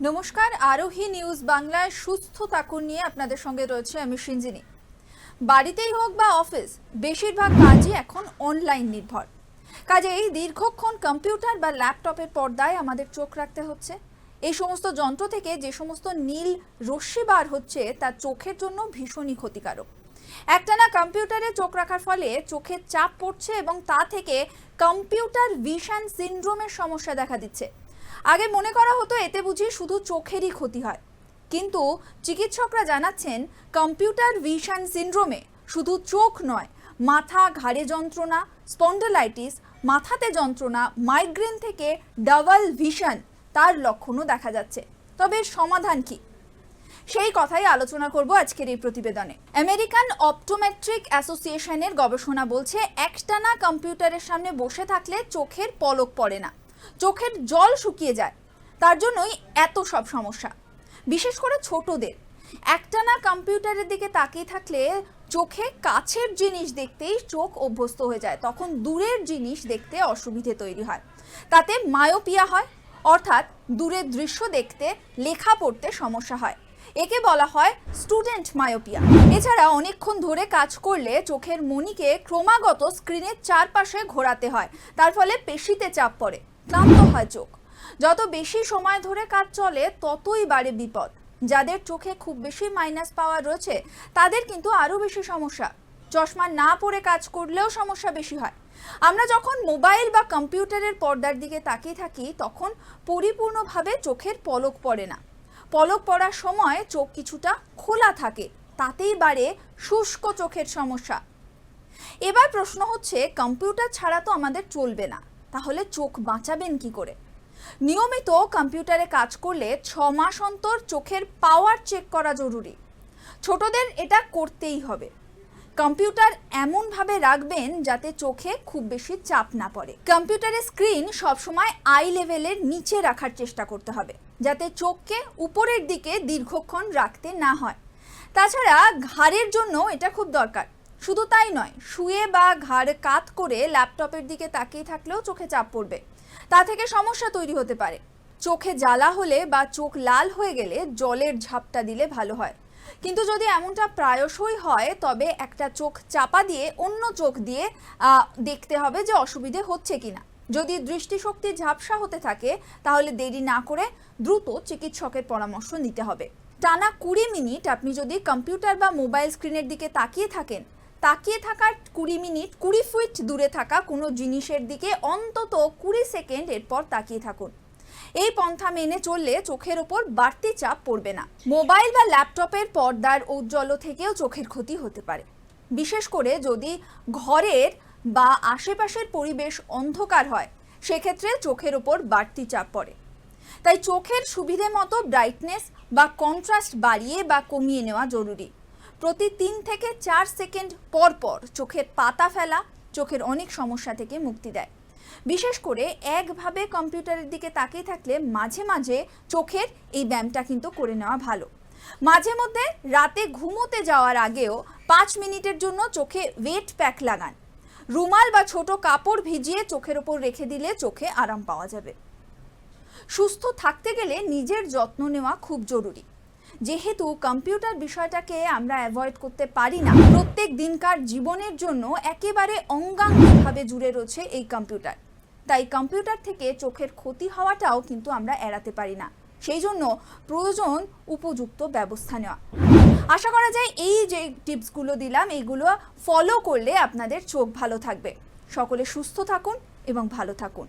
নমস্কার, আরোহী নিউজ বাংলায় সুস্থ থাকুন নিয়ে আপনাদের সঙ্গে রয়েছে আমি সিঞ্জিনি বাড়িতেই হোক বা অফিস, বেশিরভাগ কাজই এখন অনলাইন নির্ভর। কাজেই দীর্ঘক্ষণ কম্পিউটার বা ল্যাপটপের পর্দায় আমাদের চোখ রাখতে হচ্ছে। এই সমস্ত যন্ত্র থেকে যে সমস্ত নীল রশ্মি বার হচ্ছে, তা চোখের জন্য ভীষণই ক্ষতিকারক। একটানা কম্পিউটারে চোখ রাখার ফলে চোখের চাপ পড়ছে এবং তা থেকে কম্পিউটার ভিশন সিনড্রোমের সমস্যা দেখা দিচ্ছে। আগে মনে করা হতো এতে বুঝি শুধু চোখেরই ক্ষতি হয়। কিন্তু চিকিৎসকরা জানাচ্ছেন, কম্পিউটার ভিশন সিনড্রোমে শুধু চোখ নয়, মাথা, ঘাড়ে যন্ত্রণা, স্পন্ডলাইটিস, মাথাতে যন্ত্রণা, মাইগ্রেন থেকে ডাবল ভিশন তার লক্ষণও দেখা যাচ্ছে। তবে সমাধান কি? সেই কথাই আলোচনা করব আজকের এই প্রতিবেদনে। আমেরিকান অপটোমেট্রিক অ্যাসোসিয়েশনের গবেষণা বলছে, একটানা কম্পিউটারের সামনে বসে থাকলে চোখের পলক পড়ে না। চোখের জল শুকিয়ে যায়। তার জন্যই এত সব সমস্যা। বিশেষ করে ছোটদের। একটানা কম্পিউটারের দিকে তাকিয়ে থাকলে চোখে কাছের জিনিস দেখতেই চোখ অভ্যস্ত হয়ে যায়। তখন দূরের জিনিস দেখতে অসুবিধে তৈরি হয়। তাতে মায়োপিয়া হয়, অর্থাৎ দূরের দৃশ্য দেখতে, লেখা পড়তে সমস্যা হয়। একে বলা হয় স্টুডেন্ট মায়োপিয়া। এছাড়া অনেকক্ষণ ধরে কাজ করলে চোখের মণিকে ক্রমাগত স্ক্রিনের চারপাশে ঘোরাতে হয়। তার ফলে পেশিতে চাপ পড়ে। ক্লান্ত হয় চোখ। যত বেশি সময় ধরে কাজ চলে, ততই বাড়ে বিপদ। যাদের চোখে খুব বেশি মাইনাস পাওয়ার রয়েছে, তাদের কিন্তু আরও বেশি সমস্যা। চশমা না পরে কাজ করলেও সমস্যা বেশি হয়। আমরা যখন মোবাইল বা কম্পিউটারের পর্দার দিকে তাকিয়ে থাকি, তখন পরিপূর্ণভাবে চোখের পলক পড়ে না। পলক পড়ার সময় চোখ কিছুটা খোলা থাকে, তাতেই বাড়ে শুষ্ক চোখের সমস্যা। এবার প্রশ্ন হচ্ছে কম্পিউটার ছাড়া তো আমাদের চলবে না। তাহলে চোখ বাঁচাবেন কি করে? নিয়মিত কম্পিউটারে কাজ করলে ছ মাস অন্তর চোখের পাওয়ার চেক করা জরুরি। ছোটদের এটা করতেই হবে। কম্পিউটার এমনভাবে রাখবেন যাতে চোখে খুব বেশি চাপ না পড়ে। কম্পিউটারের স্ক্রিন সবসময় আই লেভেলের নিচে রাখার চেষ্টা করতে হবে, যাতে চোখকে উপরের দিকে দীর্ঘক্ষণ রাখতে না হয়। তাছাড়া ঘাড়ের জন্য এটা খুব দরকার। শুধু তাই নয়, শুয়ে বা ঘাড় কাত করে ল্যাপটপের দিকে তাকিয়ে থাকলেও চোখে চাপ পড়বে। তা থেকে সমস্যা তৈরি হতে পারে। চোখে জ্বালা হলে বা চোখ লাল হয়ে গেলে জলের ঝাপটা দিলে ভালো হয়। কিন্তু যদি এমনটা প্রায়শই হয়, তবে একটা চোখ চাপা দিয়ে অন্য চোখ দিয়ে দেখতে হবে যে অসুবিধে হচ্ছে কিনা। যদি দৃষ্টিশক্তি ঝাপসা হতে থাকে, তাহলে দেরি না করে দ্রুত চিকিৎসকের পরামর্শ নিতে হবে। টানা কুড়ি মিনিট আপনি যদি কম্পিউটার বা মোবাইল স্ক্রিনের দিকে তাকিয়ে থাকেন তাকিয়ে থাকার কুড়ি মিনিট, কুড়ি ফিট দূরে থাকা কোনো জিনিসের দিকে অন্তত কুড়ি সেকেন্ড এরপর তাকিয়ে থাকুন। এই পন্থা মেনে চললে চোখের ওপর বাড়তি চাপ পড়বে না। মোবাইল বা ল্যাপটপের পর্দার ঔজ্জ্বল্য থেকেও চোখের ক্ষতি হতে পারে। বিশেষ করে যদি ঘরের বা আশেপাশের পরিবেশ অন্ধকার হয়, সেক্ষেত্রে চোখের ওপর বাড়তি চাপ পড়ে। তাই চোখের সুবিধে মতো ব্রাইটনেস বা কন্ট্রাস্ট বাড়িয়ে বা কমিয়ে নেওয়া জরুরি। প্রতি তিন থেকে চার সেকেন্ড পর পর চোখের পাতা ফেলা, চোখের অনেক সমস্যা থেকে মুক্তি দেয়। বিশেষ করে একভাবে কম্পিউটারের দিকে তাকিয়ে থাকলে মাঝে মাঝে চোখের এই ব্যায়ামটা কিন্তু করে নেওয়া ভালো। মাঝে মধ্যে রাতে ঘুমোতে যাওয়ার আগেও পাঁচ মিনিটের জন্য চোখে ওয়েট প্যাক লাগান। রুমাল বা ছোট কাপড় ভিজিয়ে চোখের ওপর রেখে দিলে চোখে আরাম পাওয়া যাবে। সুস্থ থাকতে গেলে নিজের যত্ন নেওয়া খুব জরুরি। যেহেতু কম্পিউটার বিষয়টাকে আমরা অ্যাভয়েড করতে পারি না, প্রত্যেক দিনকার জীবনের জন্য একেবারে অঙ্গাঙ্গিভাবে জুড়ে রয়েছে এই কম্পিউটার। তাই কম্পিউটার থেকে চোখের ক্ষতি হওয়াটাও কিন্তু আমরা এড়াতে পারি না। সেই জন্য প্রয়োজন উপযুক্ত ব্যবস্থা নেওয়া। আশা করা যায় এই যে টিপসগুলো দিলাম এইগুলো ফলো করলে আপনাদের চোখ ভালো থাকবে। সকলে সুস্থ থাকুন এবং ভালো থাকুন।